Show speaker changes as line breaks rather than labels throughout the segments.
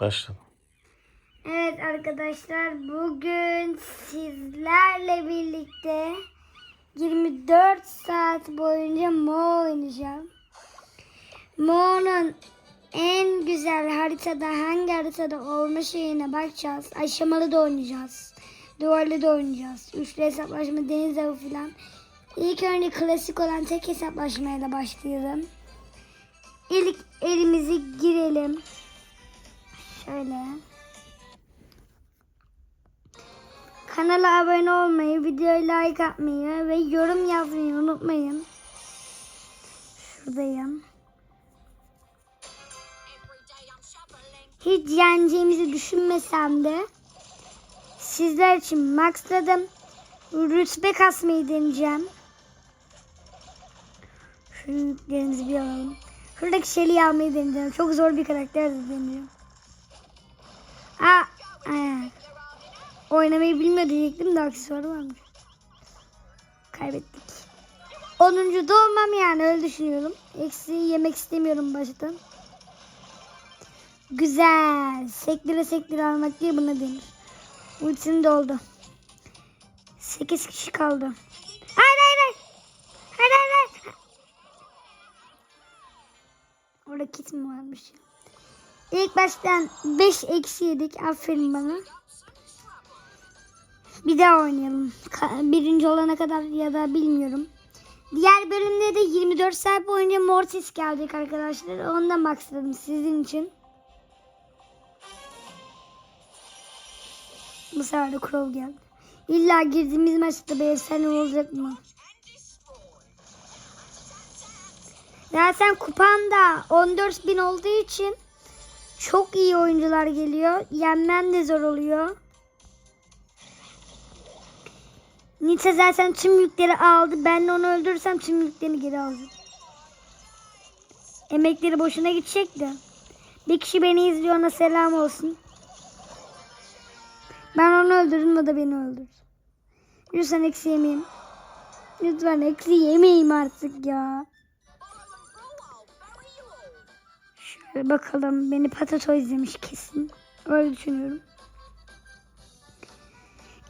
Başla.
Evet arkadaşlar bugün sizlerle birlikte 24 saat boyunca Mo oynayacağım. Mo'nun en güzel haritada hangi haritada olma şeyine bakacağız. Aşamalı da oynayacağız. Duvarlı da oynayacağız. Üçlü hesaplaşma, deniz avı falan. İlk önce klasik olan tek hesaplaşmayla başlayalım. İlk elimizi girelim. Şöyle. Kanala abone olmayı, videoya like atmayı ve yorum yazmayı unutmayın. Şuradayım. Hiç yeneceğimizi düşünmesem de sizler için maxladım. Rütbe kasmayı deneyeceğim. Şu yüklerimizi bir alalım. Şuradaki Shelly'i almayı deneyeceğim. Çok zor bir karakter de deneyeceğim. Aa, evet. Oynamayı bilmiyor diyecektim de aksesuarı varmış. Kaybettik. 10. da olmam yani öyle düşünüyorum. Eksi yemek istemiyorum baştan. Güzel. Sektire sektire almak diye buna denir. Ultisini doldu. 8 kişi kaldı. Hayır hayır hayır. Hayır hayır hayır. Orada kit mi varmış ya? İlk baştan 5 eksi yedik. Aferin bana. Bir daha oynayalım. Birinci olana kadar ya da bilmiyorum. Diğer bölümde de 24 saat boyunca Mortis gelecek arkadaşlar. Ondan maksadım sizin için. Bu sefer de Crow geldi. İlla girdiğimiz maçta bir efsane olacak mı? Zaten kupamda 14.000 olduğu için çok iyi oyuncular geliyor. Yenmem de zor oluyor. Nita zaten tüm yükleri aldı. Ben de onu öldürürsem tüm yüklerini geri alacağım. Emekleri boşuna gidecek de. Bir kişi beni izliyor ona selam olsun. Ben onu öldürdüm o da beni öldürdü. Lütfen eksi yemeyeyim. Lütfen eksi yemeyeyim artık ya. Şöyle bakalım. Beni patato izlemiş kesin. Öyle düşünüyorum.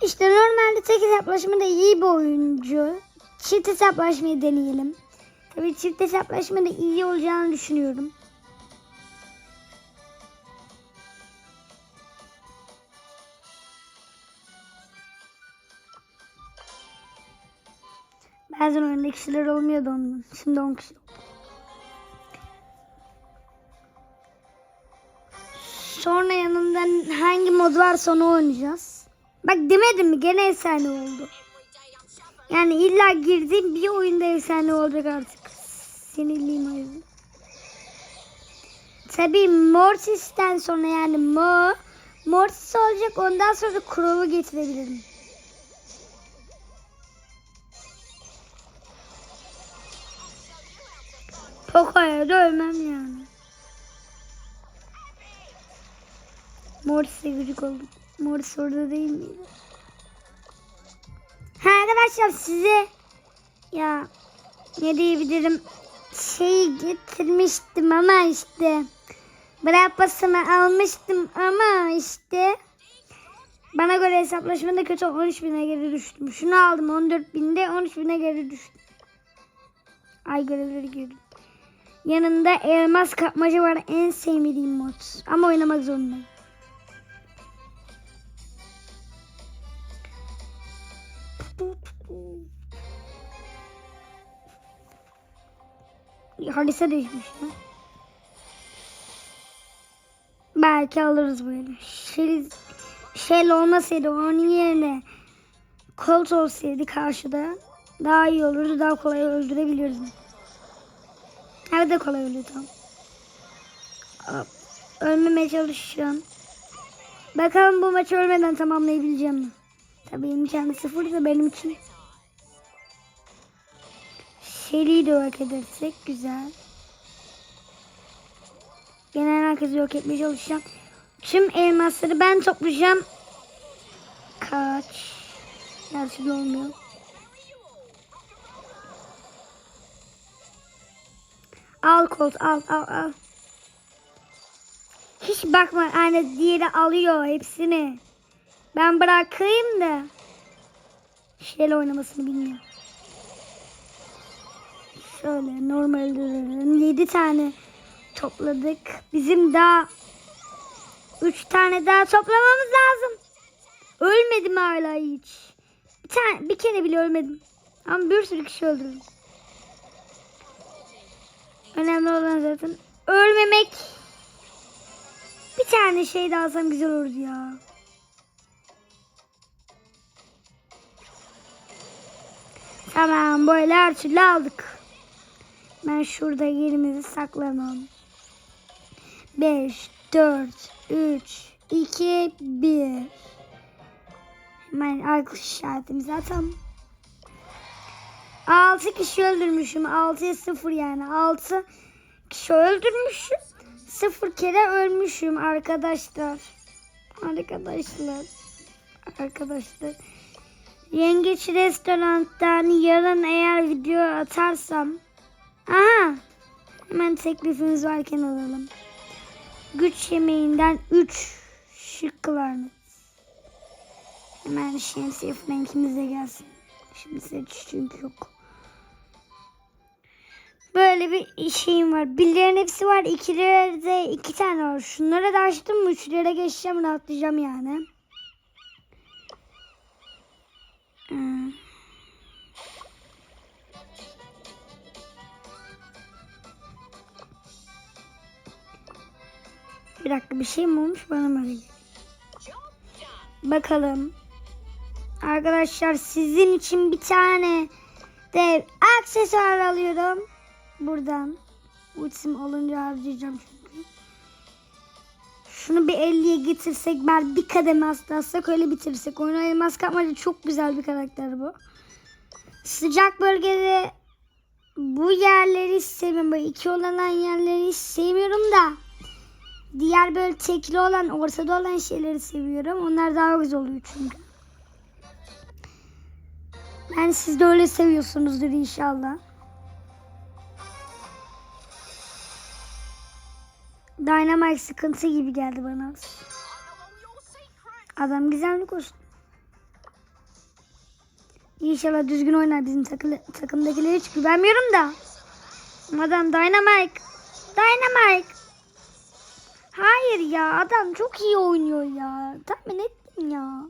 İşte normalde tek hesaplaşmada iyi bir oyuncu. Çift hesaplaşmayı deneyelim. Tabii çift hesaplaşmada iyi olacağını düşünüyorum. Bazen oyunda kişiler olmuyordu onun. Şimdi 10 kişi. Sonra yanından hangi mod varsa onu oynayacağız. Bak demedim mi gene efsane oldu. Yani illa girdiğim bir oyunda efsane olacak artık. Sinirliyim o yüzden. Tabii Mortis'ten sonra yani Mo Mortis olacak ondan sonra da Crow'u getirebilirim. Poco'ya da ölmem yani. Mortis'e gıcık oldum. Mortis orada değil miydi? Ha arkadaşlar size ya ne diyebilirim şey getirmiştim ama işte bırakmasını almıştım ama işte bana göre hesaplaşmada kötü 13 bine geri düştüm. Şunu aldım 14 binde 13 bine geri düştüm. Ay görevleri girdim. Yanında elmas kapmaca var en sevmediğim mod. Ama oynamak zorundayım. Harisa değişmiş ya. Belki alırız böyle. Şel, şel olmasaydı onun yerine Colt olsaydı karşıda daha iyi olurdu. Daha kolay öldürebilirdim. Nerede kolay öldü tam. Ölmemeye çalışacağım. Bakalım bu maçı ölmeden tamamlayabileceğim mi? Tabii imkanı sıfır da benim için. Shelly'i de yok edersek güzel. Genel herkesi yok etmeye çalışacağım. Tüm elmasları ben toplayacağım. Kaç. De olmuyor. Al Colt al al al. Hiç bakma anne diğeri alıyor hepsini. Ben bırakayım da. Şeyle oynamasını bilmiyor. Şöyle normal 7 tane topladık. Bizim daha 3 tane daha toplamamız lazım. Ölmedim hala hiç. Bir tane bir kere bile ölmedim. Ama bir sürü kişi öldürdüm. Önemli olan zaten ölmemek. Bir tane şey daha alsam güzel olurdu ya. Tamam böyle her türlü aldık. Ben şurada yerimizi saklamam. 5, 4, 3, 2, 1. Hemen alkış işaretimizi atalım. 6 kişi öldürmüşüm. 6'ya 0 yani. 6 kişi öldürmüşüm. 0 kere ölmüşüm arkadaşlar. Arkadaşlar. Arkadaşlar. Yengeç restorandan yarın eğer video atarsam. Aha. Hemen teklifiniz varken alalım. Güç yemeğinden 3 şık klarnet. Hemen şemsiye frankimiz de gelsin. Şimdi seç çünkü yok. Böyle bir şeyim var. Birlerin hepsi var. İkilerde iki tane var. Şunlara da açtım mı üçlere geçeceğim rahatlayacağım yani. Bir dakika bir şey mi olmuş bana mı? Bakalım. Arkadaşlar sizin için bir tane de aksesuar alıyorum. Buradan. Bu isim olunca harcayacağım çünkü. Şunu bir 50'ye getirsek ben bir kademe atlatsak öyle bitirirsek. Oyunu elmas kapmaca çok güzel bir karakter bu. Sıcak bölgede bu yerleri hiç sevmiyorum. Böyle iki olan yerleri hiç sevmiyorum da. Diğer böyle tekli olan, ortada olan şeyleri seviyorum. Onlar daha güzel oluyor çünkü. Ben siz de öyle seviyorsunuzdur inşallah. Dynamite sıkıntı gibi geldi bana. Adam güzellik olsun. İnşallah düzgün oynar bizim takı, takımdakilere hiç güvenmiyorum da. Adam Dynamite. Dynamite. Hayır ya adam çok iyi oynuyor ya. Tahmin ettim ya.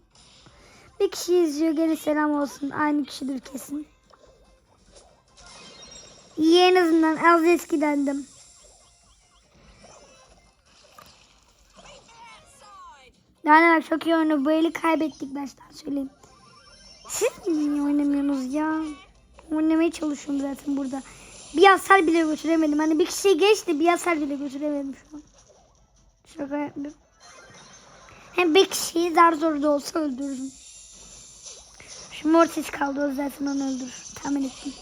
Bir kişi izliyor gene selam olsun. Aynı kişidir kesin. İyi en azından az eskidendim. Yani bak çok iyi oynuyor. Bu kaybettik baştan söyleyeyim. Siz niye oynamıyorsunuz ya? Oynamaya çalışıyorum zaten burada. Bir hasar bile götüremedim. Hani bir kişiyi geçti bir hasar bile götüremedim şu an. Şaka yapmıyorum. Hem bir kişiyi zar zor da olsa öldürürüm. Şu Mortis kaldı o zaten onu öldürür. Tahmin ettim.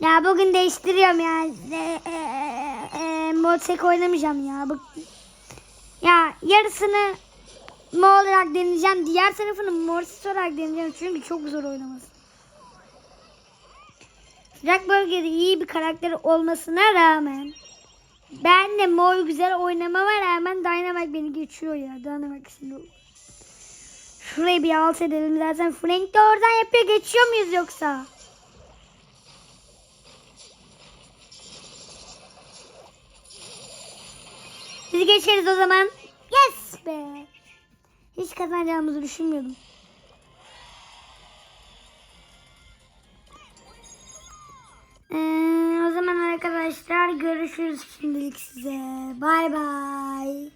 Ya bugün değiştiriyorum ya. E, e, e, Mortis oynamayacağım ya. Bu, ya yarısını Mo olarak deneyeceğim. Diğer tarafını Mortis olarak deneyeceğim. Çünkü çok zor oynaması. Sıcak bölgede iyi bir karakter olmasına rağmen ben de mor güzel oynamama rağmen Dynamite beni geçiyor ya. Dynamite şimdi. Şurayı bir alt edelim zaten. Frank de oradan yapıyor. Geçiyor muyuz yoksa? Biz geçeriz o zaman. Yes be. Hiç kazanacağımızı düşünmüyordum. Görüşürüz şimdilik size. Bay bay.